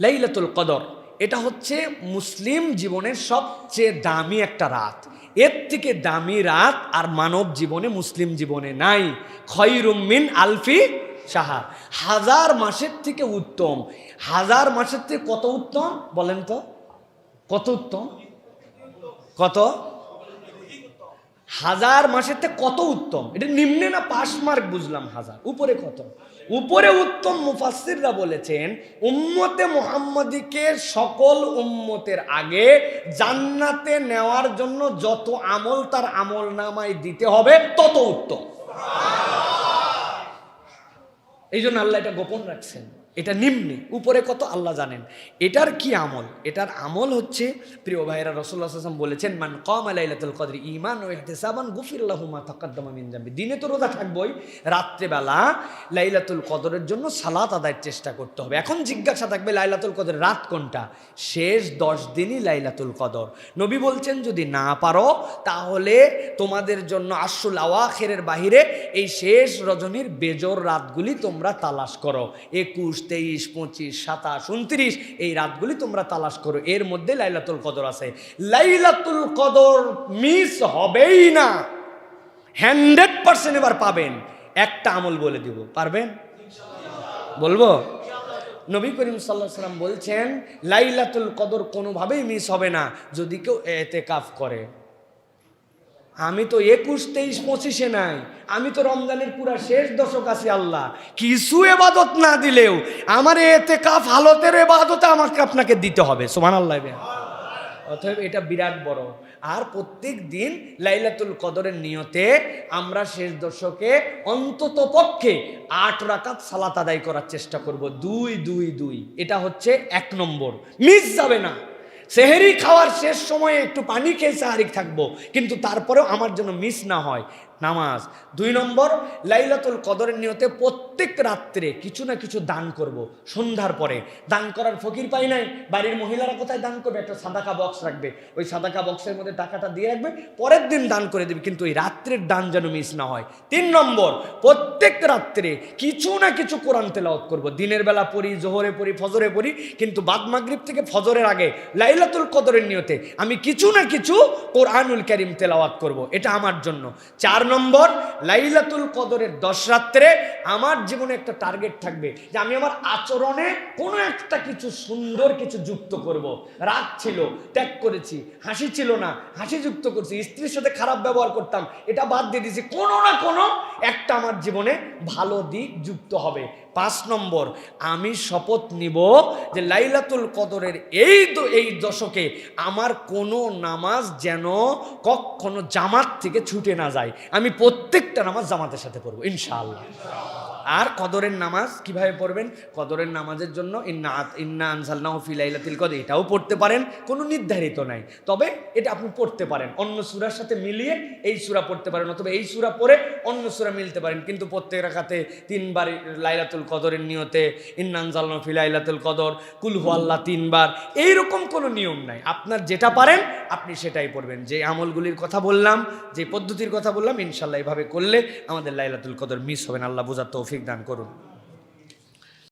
লাইলাতুল কদর। এটা হচ্ছে মুসলিম জীবনের সবচেয়ে দামি একটা রাত। এর থেকে দামি রাত আর মানব জীবনে মুসলিম জীবনে নাই। খয়রুমিন আলফি সাহা হাজার মাসের থেকে উত্তম। হাজার মাসের থেকে কত উত্তম বলেন তো? কত উত্তম? কত? হাজার মাসের থেকে কত উত্তম? এটা নিম্নে না পাশ মার্ক বুঝলাম হাজার। উপরে কত? উপরে উত্তম মুফাসসিররা বলেছেন, উম্মতে মুহাম্মদীকে সকল উম্মতের আগে জান্নাতে নেওয়ার জন্য যত আমল তার আমল নামায় দিতে হবে, তত উত্তম। এই জন্য আল্লাহ এটা গোপন রাখছেন। এটা নিম্নে, উপরে কত আল্লাহ জানেন। এটার কি আমল? এটার আমল হচ্ছে, প্রিয় ভাইরা রসুল্লাহ বলেছেন, মান কম আলাইলাতুল কদরি ইমান ও ইহতেসাবান গুফিরুল্লাহুমা তাকাদ্দামা মিন দিনে তো রোজা থাকবই, রাত্রেবেলা লাইলাতুল কদরের জন্য সালাত আদায়ের চেষ্টা করতে হবে। এখন জিজ্ঞাসা থাকবে, লাইলাতুল কদর রাত কোনটা? শেষ দশ দিনই লাইলাতুল কদর। নবী বলছেন, যদি না পারো, তাহলে তোমাদের জন্য আশুল আওয়াখেরের বাহিরে এই শেষ রজনীর বেজর রাতগুলি তোমরা তালাশ করো। একুশ তেইশ, পঁচিশ, সাতাশ, উনত্রিশ, এই রাতগুলি তোমরা তালাশ করো। এর মধ্যে লাইলাতুল কদর আছে। লাইলাতুল কদর মিস হবেই না। হান্ড্রেড পার্সেন্ট এবার পাবেন। একটা আমল বলে দিব। পারবেন? বলব? নবী করিম সাল্লাহ সাল্লাম বলছেন, লাইলাতুল কদর কোনোভাবেই মিস হবে না, যদি কেউ এতে কাফ করে। আমি তো একুশ, তেইশ, পঁচিশে নাই। আমি তো রমজানের পুরা শেষ দশক আছি, আল্লাহ। কিছু এবাদত না দিলেও আমার এতে কাফ হালতের এবাদতে আমাকে আপনাকে দিতে হবে সোমান আল্লাহ অতএব এটা বিরাট বড়। আর প্রত্যেক দিন লাইলাতুল কদরের নিয়তে আমরা শেষ দশকে অন্তত পক্ষে আট রাকাত সালাত আদায় করার চেষ্টা করব, দুই দুই দুই। এটা হচ্ছে এক নম্বর। মিস যাবে না। সেহেরি খাওয়ার শেষ সময়ে একটু পানি খেয়ে সাহারিক থাকব, কিন্তু তারপরেও আমার জন্য মিস না হয়। নামাজ। দুই নম্বর, লাইলাতুল কদরের নিয়তে প্রত্যেক রাত্রে কিছু না কিছু দান করব, সন্ধ্যার পরে। দান করার ফকির পাই নাই, বাড়ির মহিলারা কোথায় দান করবে? একটা সাদাকা বক্স রাখবে। ওই সাদাকা বক্সের মধ্যে টাকাটা দিয়ে রাখবে, পরের দিন দান করে দেবে, কিন্তু ওই রাত্রের দান যেন মিস না হয়। তিন নম্বর, প্রত্যেক রাত্রে কিছু না কিছু কোরআন তেলাওয়াত করব। দিনের বেলা পড়ি, জোহরে পড়ি, ফজরে পড়ি, কিন্তু বাদ মাগরিব থেকে ফজরের আগে লাইলাতুল কদরের নিয়তে আমি কিছু না কিছু কোরআনুল করিম তেলাওয়াত করব। এটা আমার জন্য। চার নম্বর, লাইলাতুল কদরের দশ রাত্রে আমার জীবনে একটা টার্গেট থাকবে যে আমি আমার আচরণে কোনো একটা কিছু সুন্দর কিছু যুক্ত করব। রাগ ছিল, ত্যাগ করেছি, হাসি ছিল না, হাসি যুক্ত করছি, স্ত্রীর সাথে খারাপ ব্যবহার করতাম, এটা বাদ দিয়ে দিয়েছি, কোনো না কোনো একটা আমার জীবনে ভালো দিক যুক্ত হবে পাঁচ নম্বর, আমি শপথ নিব যে লাইলাতুল কদরের এই দ- এই দশকে আমার কোনো নামাজ যেন কখনো জামাত থেকে ছুটে না যায় আমি প্রত্যেকটা নামাজ জামাতের সাথে পড়ব ইনশাআল্লাহ। আর কদরের নামাজ কীভাবে পড়বেন? কদরের নামাজের জন্য ইন্না ইন্না আনসালনাহু ফি লাইলাতিল কদর, এটাও পড়তে পারেন, কোনো নির্ধারিত নাই। তবে এটা আপনি পড়তে পারেন, অন্য সূরার সাথে মিলিয়ে এই সূরা পড়তে পারেন, অথবা এই সূরা পড়ে অন্য সুরা মিলতে পারেন। কিন্তু প্রত্যেক রাখাতে তিনবার লাইলাতুল কদরের নিয়তে ইন্না আনসালনাহু ফি লাইলাতুল কদর, কুল হু আল্লাহ তিনবার, এইরকম কোনো নিয়ম নাই। আপনার যেটা পারেন, আপনি সেটাই পড়বেন। যে আমলগুলির কথা বললাম, যে পদ্ধতির কথা বললাম, ইনশাল্লাহ এভাবে করলে আমাদের লাইলাতুল কদর মিস হবে আল্লাহ বোঝার তৌফিক দান করুন